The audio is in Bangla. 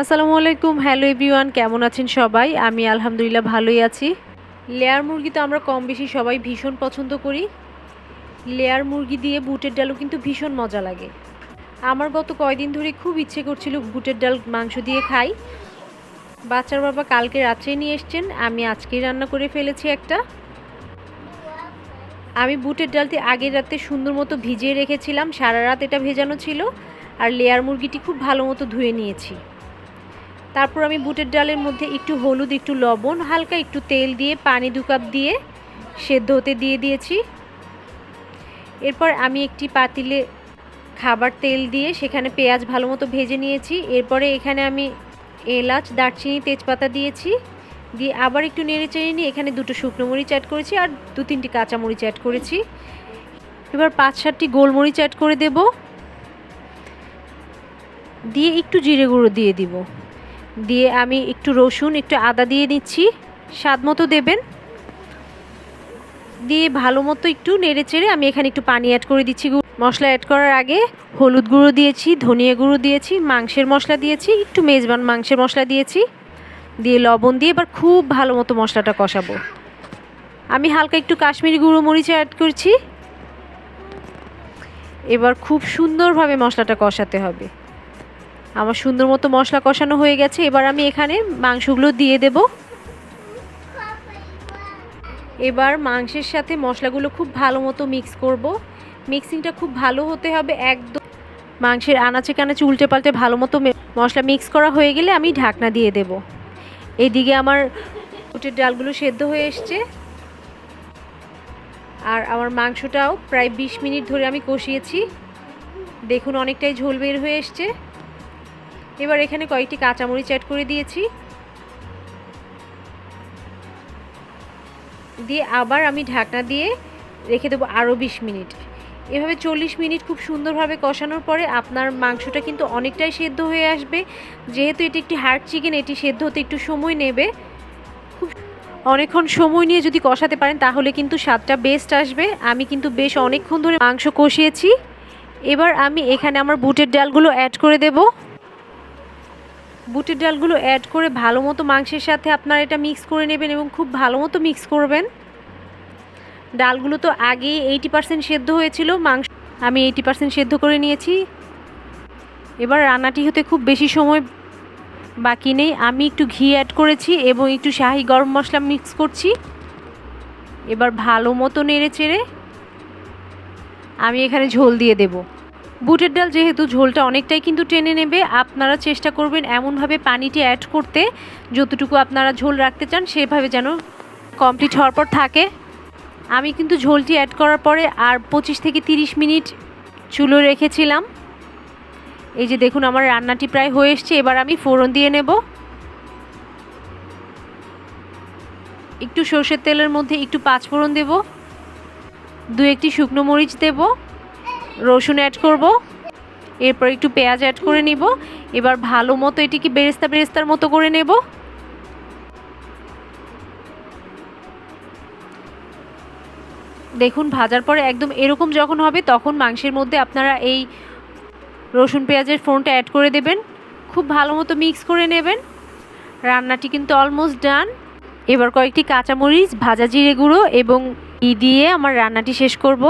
আসসালামু আলাইকুম। হ্যালো এভরিওয়ান কেমন আছেন সবাই? আমি আলহামদুলিল্লাহ ভালোই আছি। লেয়ার মুরগি তো আমরা কম বেশি সবাই ভীষণ পছন্দ করি। লেয়ার মুরগি দিয়ে বুটের ডালও কিন্তু ভীষণ মজা লাগে। আমার গত কয়দিন ধরে খুব ইচ্ছে করছিল বুটের ডাল, মাংস দিয়ে খাই। বাচ্চার বাবা কালকে রাত্রে নিয়ে এসছেন। আমি আজকেই রান্না করে ফেলেছি একটা। আমি বুটের ডালটি আগের রাতে সুন্দর মতো ভিজিয়ে রেখেছিলাম। সারা রাত এটা ভেজানো ছিল। আর লেয়ার মুরগিটি খুব ভালো মতো ধুয়ে নিয়েছি। তারপর আমি বুটের ডালের মধ্যে একটু হলুদ, একটু লবণ, হালকা একটু তেল দিয়ে পানি দু কাপ দিয়ে সেদ্ধ হতে দিয়ে দিয়েছি। এরপর আমি একটি পাতিলে খাবার তেল দিয়ে সেখানে পেঁয়াজ ভালো মতো ভেজে নিয়েছি। এরপরে এখানে আমি এলাচ, দারচিনি, তেজপাতা দিয়েছি। দিয়ে আবার একটু নেড়ে চেড়ে নিয়ে এখানে দুটো শুকনো মরিচ অ্যাড করেছি আর দু তিনটি কাঁচা মরিচ অ্যাড করেছি। এবার পাঁচ সাতটি গোলমরিচ অ্যাড করে দেব। দিয়ে একটু জিরে গুঁড়ো দিয়ে দিব। দিয়ে আমি একটু রসুন, একটু আদা দিয়ে নিচ্ছি। স্বাদ মতো দেবেন। দিয়ে ভালো মতো একটু নেড়ে চেড়ে আমি এখানে একটু পানি অ্যাড করে দিচ্ছি মশলা অ্যাড করার আগে হলুদ গুঁড়ো দিয়েছি, ধনিয়া গুঁড়ো দিয়েছি, মাংসের মশলা দিয়েছি, একটু মেজবান মাংসের মশলা দিয়েছি। দিয়ে লবণ দিয়ে এবার খুব ভালো মতো মশলাটা কষাবো। আমি হালকা একটু কাশ্মীরি গুঁড়ো মরিচ অ্যাড করছি। এবার খুব সুন্দরভাবে মশলাটা কষাতে হবে। আমার সুন্দর মতো মশলা কষানো হয়ে গেছে, এবার আমি এখানে মাংসগুলো দিয়ে দেব। এবার মাংসের সাথে মশলাগুলো খুব ভালো মতো মিক্স করব। মিক্সিংটা খুব ভালো হতে হবে একদম। মাংসের আনাচে কানাচে উল্টে পাল্টে ভালো মতো মশলা মিক্স করা হয়ে গেলে আমি ঢাকনা দিয়ে দেব। এইদিকে আমার উটের ডালগুলো সেদ্ধ হয়ে এসছে। আর আমার মাংসটাও প্রায় বিশ মিনিট ধরে আমি কষিয়েছি। দেখুন অনেকটাই ঝোল বের হয়ে এসছে। এবার এখানে কয়েকটি কাঁচামরিচ অ্যাড করে দিয়েছি। দিয়ে আবার আমি ঢাকনা দিয়ে রেখে দেবো আরও বিশ মিনিট। এভাবে চল্লিশ মিনিট খুব সুন্দরভাবে কষানোর পরে আপনার মাংসটা কিন্তু অনেকটাই সেদ্ধ হয়ে আসবে। যেহেতু এটি একটি হার্ড চিকেন এটি সেদ্ধ হতে একটু সময় নেবে। খুব অনেকক্ষণ সময় নিয়ে যদি কষাতে পারেন, তাহলে কিন্তু স্বাদটা বেস্ট আসবে। আমি কিন্তু বেশ অনেকক্ষণ ধরে মাংস কষিয়েছি। এবার আমি এখানে আমার বুটের ডালগুলো অ্যাড করে দেবো। বুটের ডালগুলো অ্যাড করে ভালো মতো মাংসের সাথে আপনারা এটা মিক্স করে নেবেন এবং খুব ভালো মতো মিক্স করবেন। ডালগুলো তো আগেই এইটি পার্সেন্ট সেদ্ধ হয়েছিল, মাংস আমি এইটি পার্সেন্ট সেদ্ধ করে নিয়েছি। এবার রান্নাটি হতে খুব বেশি সময় বাকি নেই, আমি একটু ঘি অ্যাড করেছি এবং একটু শাহি গরম মশলা মিক্স করছি। এবার ভালো মতো নেড়ে চেড়ে আমি এখানে ঝোল দিয়ে দেবো। বুটের ডাল যেহেতু ঝোলটা অনেকটাই কিন্তু টেনে নেবে, আপনারা চেষ্টা করবেন এমনভাবে পানিটি অ্যাড করতে। যতটুকু আপনারা ঝোল রাখতে চান, সেভাবে যেন কমপ্লিট হওয়ার পর থাকে। আমি কিন্তু ঝোলটি অ্যাড করার পরে আর পঁচিশ থেকে তিরিশ মিনিট চুলো রেখেছিলাম। এই যে দেখুন, আমার রান্নাটি প্রায় হয়ে এসছে, এবার আমি ফোড়ন দিয়ে নেব। একটু সর্ষের তেলের মধ্যে একটু পাঁচফোড়ন দেব। দু একটি শুকনো মরিচ দেবো। রসুন অ্যাড করব। এরপর একটু পেঁয়াজ অ্যাড করে নিব। এবার ভালো মতো এটিকে বেরেস্তা বেরেস্তার মতো করে নেব। দেখুন, ভাজার পরে একদম এরকম যখন হবে, তখন মাংসের মধ্যে আপনারা এই রসুন পেঁয়াজের ফোনটা অ্যাড করে দেবেন। খুব ভালো মতো মিক্স করে নেবেন। রান্নাটি কিন্তু অলমোস্ট ডান এবার কয়েকটি কাঁচামরিচ, ভাজা জিরে গুঁড়ো এবং ই দিয়ে আমার রান্নাটি শেষ করব।